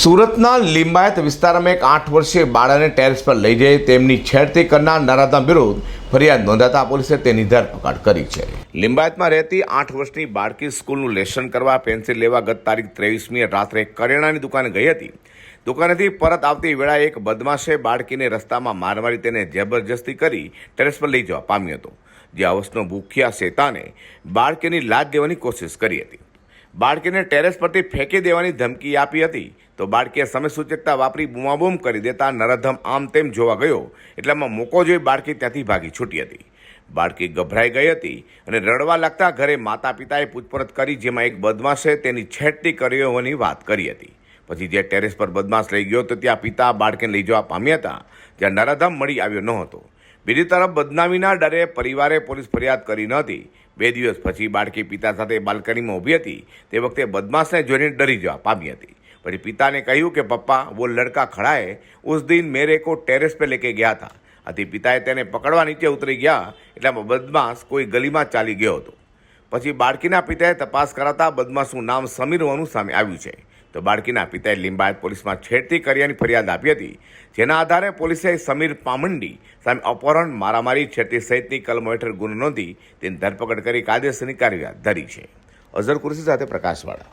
સુરતના લિંબાયત વિસ્તારમાં એક આઠ વર્ષીય બાળાને ટેરેસ પર લઈ જઈ તેમની છેડતી કરનાર નરાધમ વિરુદ્ધ ફરિયાદ નોંધાતા પોલીસે તેની ધરપકડ કરી છે. લિંબાયતમાં રહેતી આઠ વર્ષની બાળકી સ્કૂલનું લેસન કરવા પેન્સિલ લેવા ગત તારીખ ત્રેવીસમીએ રાત્રે કરિયાણાની દુકાને ગઈ હતી. દુકાનેથી પરત આવતી વેળાએ એક બદમાશે બાળકીને રસ્તામાં માર મારી તેને જબરજસ્તી કરી ટેરેસ પર લઈ જવા પામ્યો હતો. જે અવસનો ભૂખ્યા શેતાને બાળકીની લાજ દેવાની કોશિશ કરી હતી. બાળકીને ટેરેસ પરથી ફેંકી દેવાની ધમકી આપી હતી. તો બાળકીએ સમય સૂચકતા વાપરી બૂમાબૂમ કરી દેતા નરધમ આમ તેમ જોવા ગયો. એટલામાં મોકો જોઈ બાળકી ત્યાંથી ભાગી છૂટી હતી. બાળકી ગભરાઈ ગઈ હતી અને રડવા લાગતા ઘરે માતા પિતાએ પૂછપરછ કરી જેમાં એક બદમાશે તેની છેડતી કરી હોવાની વાત કરી હતી. પછી જે ટેરેસ પર બદમાશ લઈ ગયો તો ત્યાં પિતા બાળકીને લઈ જવા પામ્યા હતા. જ્યાં નરાધમ મળી આવ્યો ન હતો બીજી તરફ બદનામીના ડરે પરિવારે પોલીસ ફરિયાદ કરી નહોતી. બે દિવસ પછી બાળકી પિતા સાથે બાલ્કનીમાં ઊભી હતી. તે વખતે બદમાશને જોઈને ડરી જવા પામી હતી. પછી પિતાને કહ્યું કે, પપ્પા, વો લડકા ખડાએ. ઉસ દિન મેરે કો ટેરેસ પર લેકે ગયા હતા આથી પિતાએ તેને પકડવા નીચે ઉતરી ગયા એટલામાં બદમાશ કોઈ ગલીમાં ચાલી ગયો હતો. પછી બાળકીના પિતાએ તપાસ કરાતા બદમાશનું નામ સમીર હોવાનું સામે આવ્યું છે. તો બાળકીના પિતાએ લિંબાયત પોલીસમાં છેડતી કર્યાની ફરિયાદ આપી હતી. જેના આધારે પોલીસે સમીર પામંડી સામે અપહરણ, મારામારી, છેડતી સહિતની કલમો હેઠળ ગુનો નોંધી તેની ધરપકડ કરી કાયદેસરની કાર્યવાહી ધરી છે. અઝર કુરશી સાથે પ્રકાશવાળા.